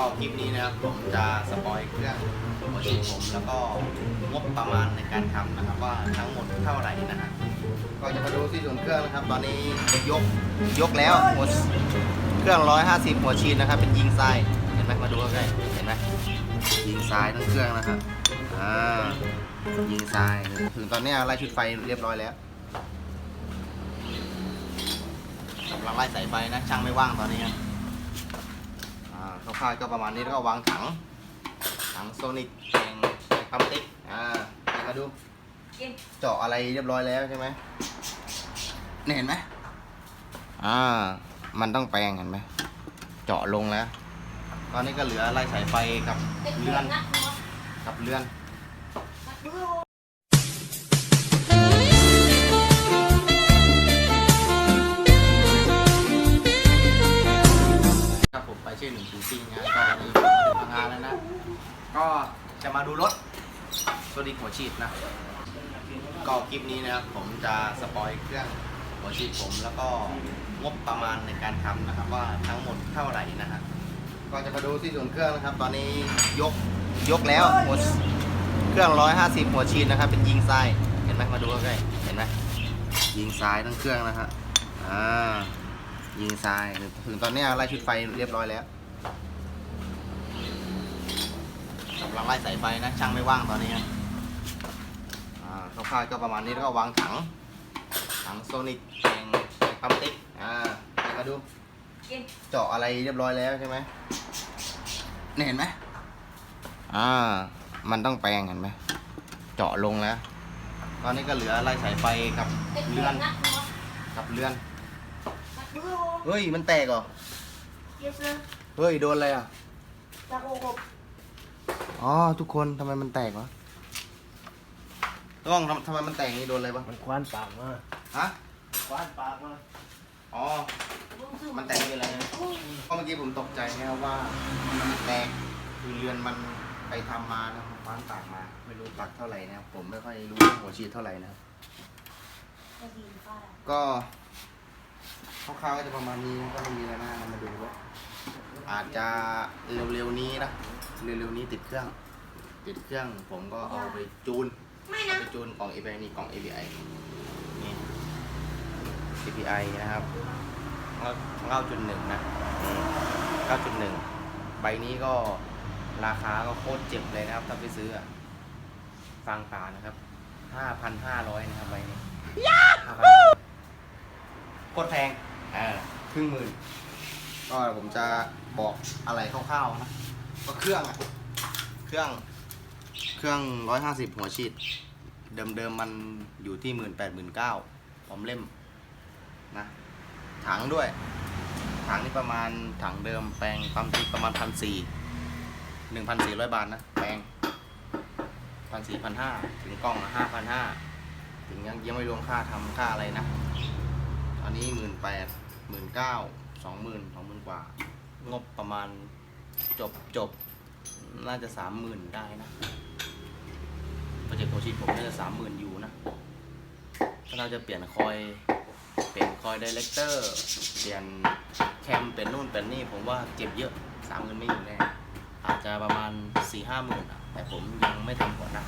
ก็คลิปนี้นะครับผมจะสปอยเครื่องหัวฉีดผมแล้วก็งบประมาณในการทำนะครับว่าทั้งหมดเท่าไหร่นะฮะก็จะมาดูที่ส่วนเครื่องนะครับ ตอนนี้ยกยกแล้วหัวเครื่อง 150 หัวฉีดนะครับ เป็นยิงทรายเห็นไหมมาดูใกล้ๆเห็นไหมยิงทรายทั้งเครื่องนะครับอ่ายิงทรายถึงตอนนี้ไล่ชุดไฟเรียบร้อยแล้วกำลังไล่สายไฟนะช่างไม่ว่างตอนนี้ ร่าคร่าวๆก็ประมาณนี้แล้วก็วางถัง ถังโซนิกแข่งปั๊มติ๊กอ่ามาดูเจาะอะไรเรียบร้อยแล้วใช่ไหมนี่เห็นไหมอ่า มันต้องแปลงเห็นไหมเจาะลงแล้ว ตอนนี้ก็เหลือไล่สายไฟกับเลื่อนนักหัวกับเลื่อน ก็จะมาดูรถโซนิกหัวฉีดนะก็คลิปนี้นะครับผมจะสปอยเครื่องหัวฉีดผมแล้วก็งบประมาณในการทำนะครับ ว่าทั้งหมดเท่าไหร่นะฮะก็จะมาดูที่ส่วนเครื่องนะครับ ตอนนี้ยกยกแล้วหัวเครื่อง 150 หัวฉีดนะครับ เป็นยิงทรายเห็นไหมมาดูใกล้ๆเห็นไหมยิงทรายทั้งเครื่องนะฮะอ่ายิงทรายถึงตอนนี้ไล่ชุดไฟเรียบร้อยแล้ว กำลังไล่สายไฟนะ ช่างไม่ว่างตอนนี้ครับอ่าคร่าวๆก็ประมาณนี้แล้วก็วางถัง ถังโซนิกแข่งปั๊มติ๊กอ่านี่มาดู กินเจาะอะไรเรียบร้อยแล้วใช่ไหมนี่เห็นไหมอ่า มันต้องแปลงเห็นไหม เจาะลงแล้ว ตอนนี้ก็เหลือไล่สายไฟกับเด็กเลื่อน นักหัวกับเลื่อน นักมือเฮ้ย มันแตกเหรอ เยสเลยเฮ้ย โดนอะไรอะตะโกกบ อ๋อทุกคนทำไมมันแตกวะต้องทำทำไมมันแตกอย่างนี้โดนอะไรปะมันคว้านปากมาฮะคว้านปากมาอ๋อมึงซื้อมันแตกเป็นอะไรนะเพราะเมื่อกี้ผมตกใจนะครับว่ามันแตกคือเรือนมันไปทำมานะครับฟ้านตากมาไม่รู้ตักเท่าไหร่นะครับผมไม่ค่อยรู้เรื่องหัวฉีดเท่าไหร่นะครับจะดีป้าก็คร่าวๆก็จะประมาณนี้ก็ไม่มีอะไรมากนะมาดูว่า อาจจะเร็วๆนี้นะเร็วๆนี้ติดเครื่อง ติดเครื่องผมก็เอาไปจูนไม่เอานะไปจูนกล่อง API นี่กล่อง API นี่ API นะครับเก้าจุดหนึ่งนะเก้าจุดหนึ่งใบนี้ก็ราคาก็โคตรเจ็บเลยนะครับ ถ้าไปซื้ออะฟังตานะครับห้าพันห้าร้อยนะครับใบนี้5,500โคตรแพงอ่าครึ่งหมื่นก็ผมจะ บอกอะไรคร่าวๆนะก็เครื่องอะเครื่องเครื่องร้อยห้าสิบหัวฉีด เดิมๆมันอยู่ที่หมื่นแปดหมื่นเก้าพร้อมเล่มนะถังด้วย ถังนี่ประมาณถังเดิมแปลงปั๊มติ๊กประมาณพันสี่หนึ่งพันสี่ร้อยบาทนะแปลงพันสี่พันห้าถึงกล้องห้าพันห้าถึงยังยังไม่รวมค่าทำค่าอะไรนะอันนี้หมื่นแปดหมื่นเก้าสองหมื่นสองหมื่นกว่า งบประมาณจบจบน่าจะสามหมื่นได้นะโปรเจกต์โคชิผมน่าจะสามหมื่นอยู่นะถ้าเราจะเปลี่ยนคอย เปลี่ยนคอยไดเรคเตอร์ เปลี่ยนแคมเปลี่ยนนู่นเปลี่ยนนี่ผมว่าเก็บเยอะสามหมื่นไม่อยู่แน่อาจจะประมาณสี่ห้าหมื่นอะแต่ผมยังไม่ทำก่อนนะ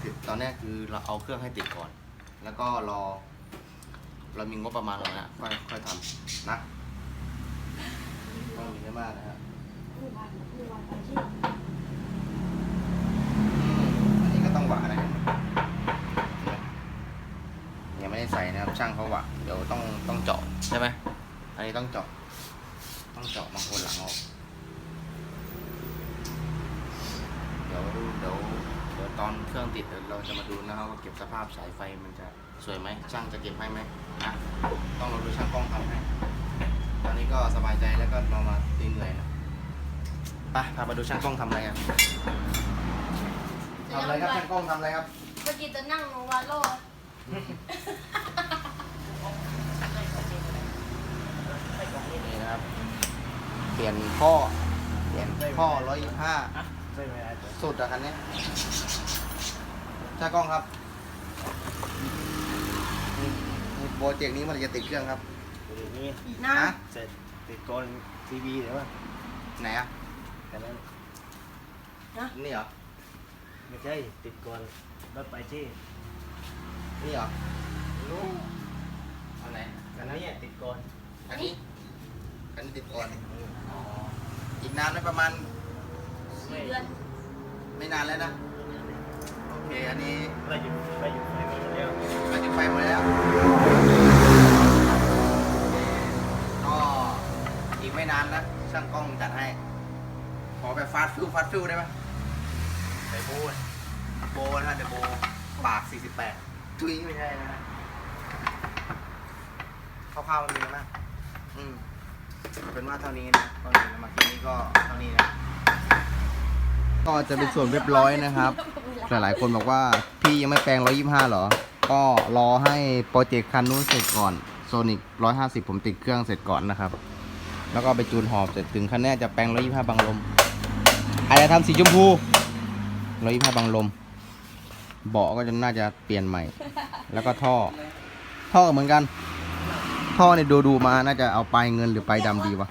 คือตอนนี้คือเราเอาเครื่องให้ติดก่อน แล้วก็รอ เรามีงบประมาณแล้วนะค่อยค่อยทำนะ ต้องมีไม่มากนะฮะผู้วันผู้วันอาชีพอันนี้ก็ต้องหวานนะครับยังไม่ได้ใส่นะครับช่างเขาหวานเดี๋ยวต้องต้องเจาะใช่ไหมอันนี้ต้องเจาะต้องเจาะบางคนหลังออกเดี๋ยวเดี๋ยวเดี๋ยวตอนเครื่องติดเดี๋ยวเราจะมาดูนะครับว่าเก็บสภาพสายไฟมันจะสวยไหมช่างจะเก็บให้ไหมนะต้องเราดูช่างกล้องทำให้ ตอนนี้ก็สบายใจแล้วก็เรามาเหนื่อยๆนะไปพามาดูช่างกล้องทำอะไรครับทำอะไรครับช่างกล้องทำอะไรครับเมื่อกี้จะนั่งวันโลดนี่นะครับ เปลี่ยนข้อเปลี่ยนข้อร้อยยี่ห้าใช่ไหมอาจารย์สุดอะคันนี้ช่างกล้องครับนี่นี่โปรเจกต์นี้มันจะติดเครื่องครับ เดี๋ยวนี้นะฮะ เสร็จติดกลทีวีเดี๋ยวว่าไหนอะกันนั้นนี่เหรอ ไม่ใช่ติดก่อนรถไปที่นี่เหรออันไหนกันนี้ติดก่อนอันนี้ อันนี้ติดก่อนอีกนานไหมประมาณสี่เดือนไม่นานแล้วนะ โอเค อันนี้ ไปหยุดไปหยุดไปหมดแล้วมาถึงไฟหมดแล้ว กไม่นานนะ ช่างกล้องจัดให้ ขอแบบฟาสต์ฟิวฟาสต์ฟิวได้ไหมไปพูดโบนะฮะเดี๋ยวโบปาก 48 ทุยไม่ใช่นะฮะคร่าวๆมันมีอะไรบ้างอืมเอาเป็นว่าเท่านี้นะตอนนี้มาคลิปนี้ก็เท่านี้นะ ก็จะเป็นส่วนเรียบร้อยนะครับ หลายๆคนบอกว่าพี่ยังไม่แปลง 125 หรอ ก็รอให้โปรเจกต์คันนู้นเสร็จก่อนโซนิก150 ผมติดเครื่องเสร็จก่อนนะครับ แล้วก็ไปจูนหอบเสร็จถึงคันแน่จะแปลง125บังลมอาจจะทำสีชมพู125บังลม เบาะก็จะน่าจะเปลี่ยนใหม่ แล้วก็ท่อ ท่อเหมือนกัน ท่อเนี่ยดูดูมาน่าจะเอาปลายเงินหรือปลายดำดีวะ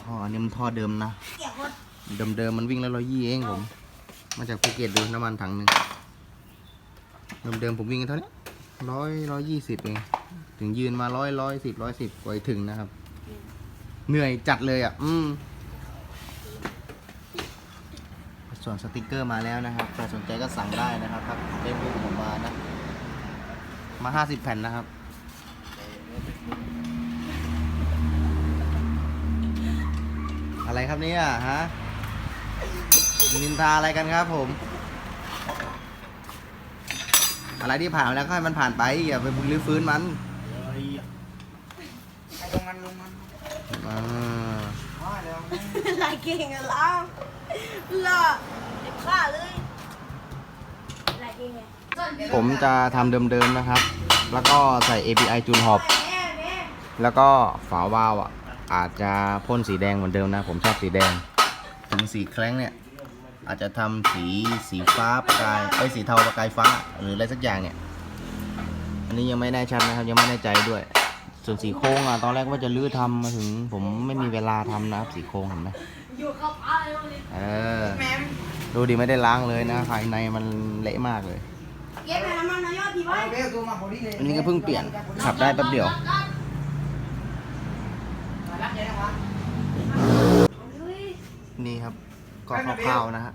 ท่ออันนี้มันท่อเดิมนะเกี่ยวกับเดิมมันวิ่งแล้วร้อยยี่เองผม มาจากภูเก็ตดูน้ำมันถังหนึ่งเดิมๆผมวิ่งเท่านี้ร้อยร้อยยี่สิบเองถึงยืนมาร้อยร้อยสิบร้อยสิบกว่าถึงนะครับ เหนื่อยจัดเลยอะ อืม ส่วนสติกเกอร์มาแล้วนะครับ ใครสนใจก็สั่งได้นะครับครับเฟซบุ๊กผมมานะ มาห้าสิบแผ่นนะครับ อะไรครับเนี่ยฮะ นินทาอะไรกันครับผม อะไรที่ผ่านมาแล้วก็ให้มันผ่านไป อย่าไปรื้อฟื้นมันเฮ้ย อ่าลายเก่งอะล่ะล่ะเด็กข้าเลยลายเก่งไงผมจะทำเดิมๆนะครับ แล้วก็ใส่ API จูนหอบแม่แม่แล้วก็ฝาวาล์วอะ อาจจะพ่นสีแดงเหมือนเดิมนะ ผมชอบสีแดง ถึงสีแคล้งเนี่ย อาจจะทำสีสีฟ้าประกายไอ้ยสีเทาประกายฟ้า หรืออะไรสักอย่างเนี่ย อันนี้ยังไม่แน่ชัดนะครับ ยังไม่แน่ใจด้วย ส่วนสีโค้งอะตอนแรกว่าจะลื้อทำมาถึง ผมไม่มีเวลาทำนะครับสีโค้งเห็นไหมอยู่กับอะไรวะเนี่ยเออ ดูดิไม่ได้ล้างเลยนะภายในมันเละมากเลยเย็บน้ำมันนะยอดพี่ไว้อันนี้ก็เพิ่งเปลี่ยนขับได้แป๊บเดียว นี่ครับก็คร่าวๆนะฮะ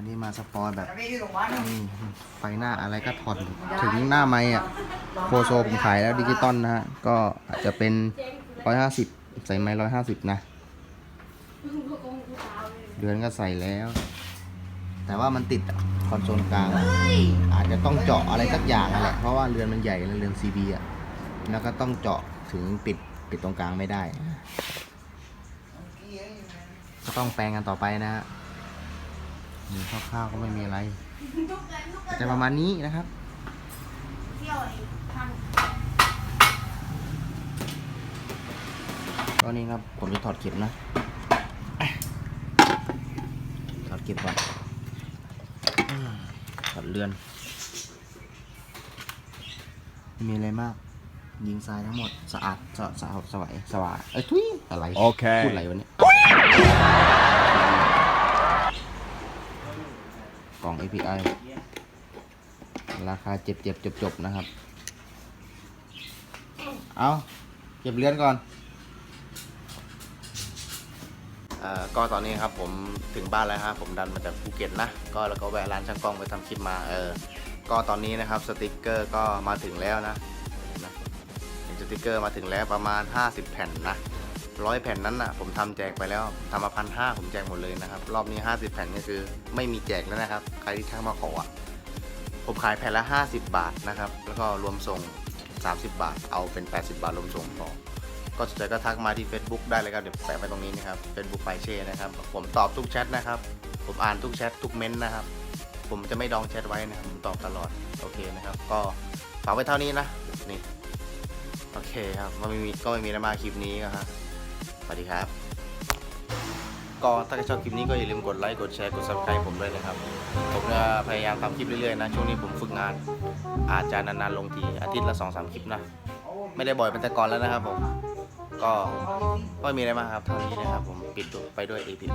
อันนี้มาสปอยแบบนี่ไฟหน้าอะไรก็ถอดถึงหน้าไม้อะโคโซผมขายแล้วดิจิตอลนะฮะ ก็อาจจะเป็น150ใส่ไม้150นะกูคงกูสาวเลยเดือนก็ใส่แล้ว แต่ว่ามันติดคอนโซลกลาง อาจจะต้องเจาะอะไรสักอย่างแหละ เพราะว่าเรือนมันใหญ่แล้วเรือน CB อะ แล้วก็ต้องเจาะถึงปิดปิดตรงกลางไม่ได้ ก็ต้องแปลงกันต่อไปนะฮะ นี่คร่าวๆก็ไม่มีอะไรลุกเลยลุกเลยจะประมาณนี้นะครับเที่ยวไอ้ทางก็นี่ครับผมจะถอดเก็บนะถอดเก็บก่อนอืมถอดเรือนไม่มีอะไรมาก ยิงทรายทั้งหมด สะอาดสะสะอาดสวายสว่างเอ้ยทุยอะไรโอเคพูดอะไรวะเนี่ยก ล่อง API ราคาเจ็บเจ็บจบจบนะครับ เอาเก็บเรือนก่อนอก็ตอนนี้ครับผมถึงบ้านแล้วครับผมดันมาจากภูเก็ตนะ ก็แล้วก็แวะร้านช่างกล้องไปทำคลิปมาเออก็ตอนนี้นะครับสติกเกอร์ก็มาถึงแล้วนะเห็นสติกเกอร์มาถึงแล้วประมาณ 50 แผ่นนะ ร้อยแผ่นนั้นนะผมทำแจกไปแล้วทำมาพันห้าผมแจกหมดเลยนะครับ รอบนี้ 50 แผ่นก็คือไม่มีแจกแล้วนะครับ ใครที่ทักมาขออะผมขายแผ่นละ 50 บาทนะครับ แล้วก็รวมส่ง 30 บาท เอาเป็น 80 บาทรวมส่งพอก็สนใจก็ทักมาที่ Facebook ได้เลยครับ เดี๋ยวแปะไว้ตรงนี้นะครับ Facebook ไฟเช่นะครับ ผมตอบทุกแชทนะครับ ผมอ่านทุกแชททุกเม้นต์นะครับ ผมจะไม่ดองแชทไว้นะครับ ผมตอบตลอด โอเคนะครับ ก็ฝากไว้เท่านี้นะ นี่ โอเคครับก็ไม่มีก็ไม่มีอะไรมาคลิปนี้ก็ฮะ วัสดีครับ ก็ถ้าใครชอบคลิปนี้ก็อย่าลืมกดไลค์กดแชร์กด subscribe ผมด้วยนะครับ ผมจะพยายามทำคลิปเรื่อยๆนะ ช่วงนี้ผมฝึกงาน อาจจะนานๆลงทีอาทิตย์ละ2-3คลิปนะ ไม่ได้บ่อยเป็นแต่ก่อนแล้วนะครับผม ก็ก็มีอะไรมากครับเท่านี้นะครับผมปิดไปด้วย API